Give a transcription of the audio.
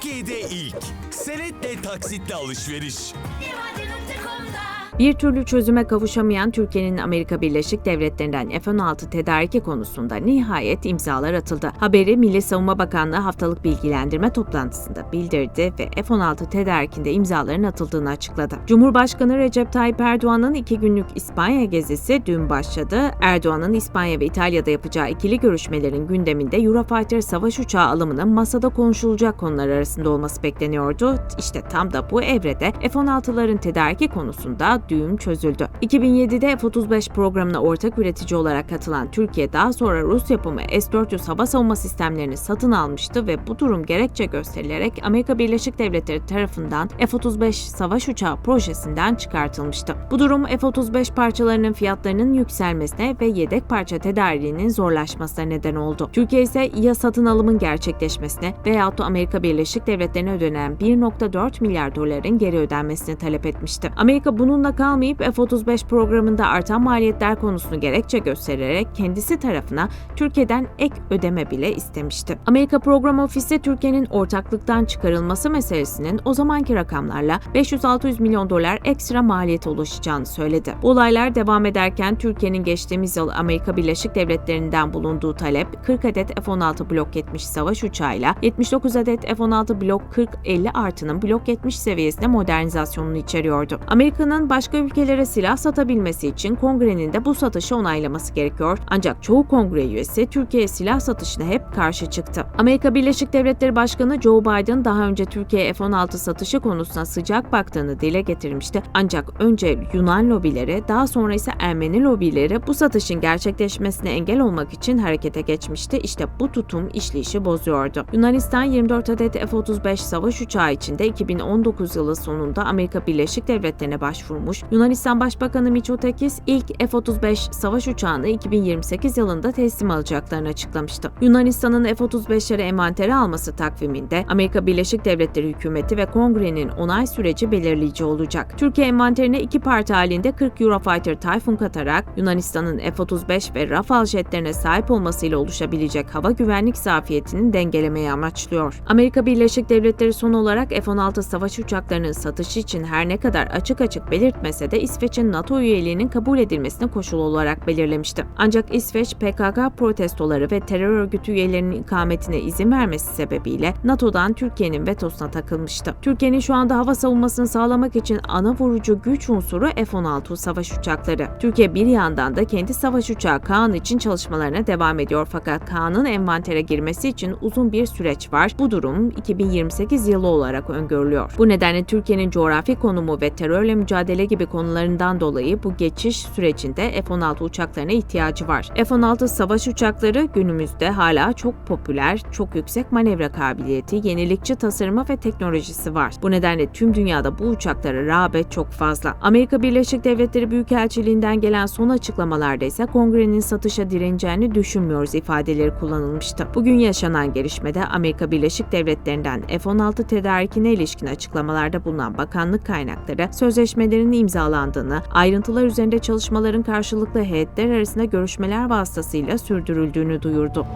Türkiye'de ilk. Senetle taksitle alışveriş. Bir türlü çözüme kavuşamayan Türkiye'nin Amerika Birleşik Devletleri'nden F-16 tedariki konusunda nihayet imzalar atıldı. Haberi Milli Savunma Bakanlığı haftalık bilgilendirme toplantısında bildirdi ve F-16 tedarikinde imzaların atıldığını açıkladı. Cumhurbaşkanı Recep Tayyip Erdoğan'ın iki günlük İspanya gezisi dün başladı. Erdoğan'ın İspanya ve İtalya'da yapacağı ikili görüşmelerin gündeminde Eurofighter savaş uçağı alımının masada konuşulacak konular arasında olması bekleniyordu. İşte tam da bu evrede F-16'ların tedariki konusunda düğüm çözüldü. 2007'de F-35 programına ortak üretici olarak katılan Türkiye daha sonra Rus yapımı S-400 hava savunma sistemlerini satın almıştı ve bu durum gerekçe gösterilerek Amerika Birleşik Devletleri tarafından F-35 savaş uçağı projesinden çıkartılmıştı. Bu durum F-35 parçalarının fiyatlarının yükselmesine ve yedek parça tedariğinin zorlaşmasına neden oldu. Türkiye ise ya satın alımın gerçekleşmesine veyahut da Amerika Birleşik Devletleri'ne ödenen 1.4 milyar doların geri ödenmesini talep etmişti. Amerika bununla kalmayıp F-35 programında artan maliyetler konusunu gerekçe göstererek kendisi tarafına Türkiye'den ek ödeme bile istemişti. Amerika Program Ofisi Türkiye'nin ortaklıktan çıkarılması meselesinin o zamanki rakamlarla 500-600 milyon dolar ekstra maliyete ulaşacağını söyledi. Bu olaylar devam ederken Türkiye'nin geçtiğimiz yıl Amerika Birleşik Devletleri'nden bulunduğu talep 40 adet F-16 Blok 70 savaş uçağıyla 79 adet F-16 Blok 40-50 artının Blok 70 seviyesinde modernizasyonunu içeriyordu. Amerika'nın başka ülkelere silah satabilmesi için kongrenin de bu satışı onaylaması gerekiyor. Ancak çoğu kongre üyesi Türkiye'ye silah satışına hep karşı çıktı. Amerika Birleşik Devletleri Başkanı Joe Biden daha önce Türkiye'ye F-16 satışı konusuna sıcak baktığını dile getirmişti. Ancak önce Yunan lobileri, daha sonra ise Ermeni lobileri bu satışın gerçekleşmesine engel olmak için harekete geçmişti. İşte bu tutum işleyişi bozuyordu. Yunanistan 24 adet F-35 savaş uçağı içinde 2019 yılı sonunda Amerika Birleşik Devletleri'ne başvurmuş. Yunanistan Başbakanı Mitsotakis ilk F-35 savaş uçağını 2028 yılında teslim alacaklarını açıklamıştı. Yunanistan'ın F-35'leri envantere alması takviminde Amerika Birleşik Devletleri hükümeti ve kongrenin onay süreci belirleyici olacak. Türkiye envanterine iki parti halinde 40 Eurofighter Typhoon katarak Yunanistan'ın F-35 ve Rafale jetlerine sahip olmasıyla oluşabilecek hava güvenlik zafiyetini dengelemeyi amaçlıyor. Amerika Birleşik Devletleri son olarak F-16 savaş uçaklarının satışı için her ne kadar açık açık belirtmese de İsveç'in NATO üyeliğinin kabul edilmesini koşul olarak belirlemişti. Ancak İsveç PKK protestoları ve terör örgütü üyelerinin ikametine izin vermesi sebebiyle NATO'dan Türkiye'nin vetosuna takılmıştı. Türkiye'nin şu anda hava savunmasını sağlamak için ana vurucu güç unsuru F-16 savaş uçakları. Türkiye bir yandan da kendi savaş uçağı Kaan için çalışmalarına devam ediyor fakat Kaan'ın envantere girmesi için uzun bir süreç var. Bu durum 2028 yılı olarak öngörülüyor. Bu nedenle Türkiye'nin coğrafi konumu ve terörle mücadele gibi konularından dolayı bu geçiş sürecinde F-16 uçaklarına ihtiyacı var. F-16 savaş uçakları günümüzde hala çok popüler, çok yüksek manevra kabiliyeti, yenilikçi tasarımı ve teknolojisi var. Bu nedenle tüm dünyada bu uçaklara rağbet çok fazla. Amerika Birleşik Devletleri Büyükelçiliğinden gelen son açıklamalarda ise kongrenin satışa direneceğini düşünmüyoruz ifadeleri kullanılmıştı. Bugün yaşanan gelişmede Amerika Birleşik Devletleri'nden F-16 tedarikine ilişkin açıklamalarda bulunan bakanlık kaynakları sözleşmelerin imzalandığını, ayrıntılar üzerinde çalışmaların karşılıklı heyetler arasında görüşmeler vasıtasıyla sürdürüldüğünü duyurdu.